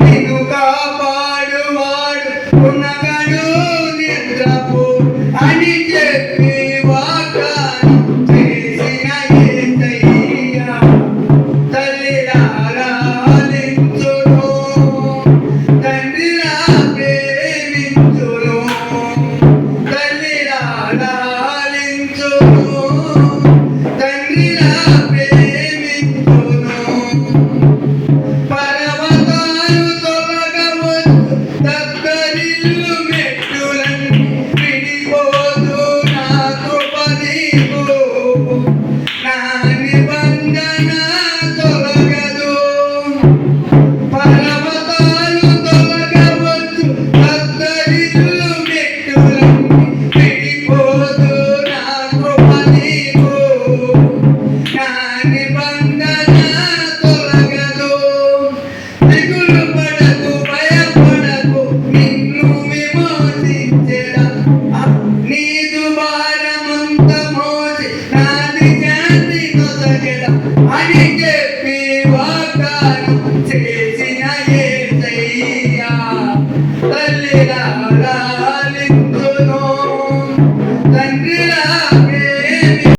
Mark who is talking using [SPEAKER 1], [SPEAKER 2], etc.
[SPEAKER 1] నిన్ను కాపాడువాడు. ఉన్నగడు నిద్రపు అని చెప్పి వాగ్దానం చేసిన ఏసయ్యా. తల్లిలారా ఆలించును తండ్రిలా ప్రేమించును. తల్లిలారా ఆలించును Hallelujah.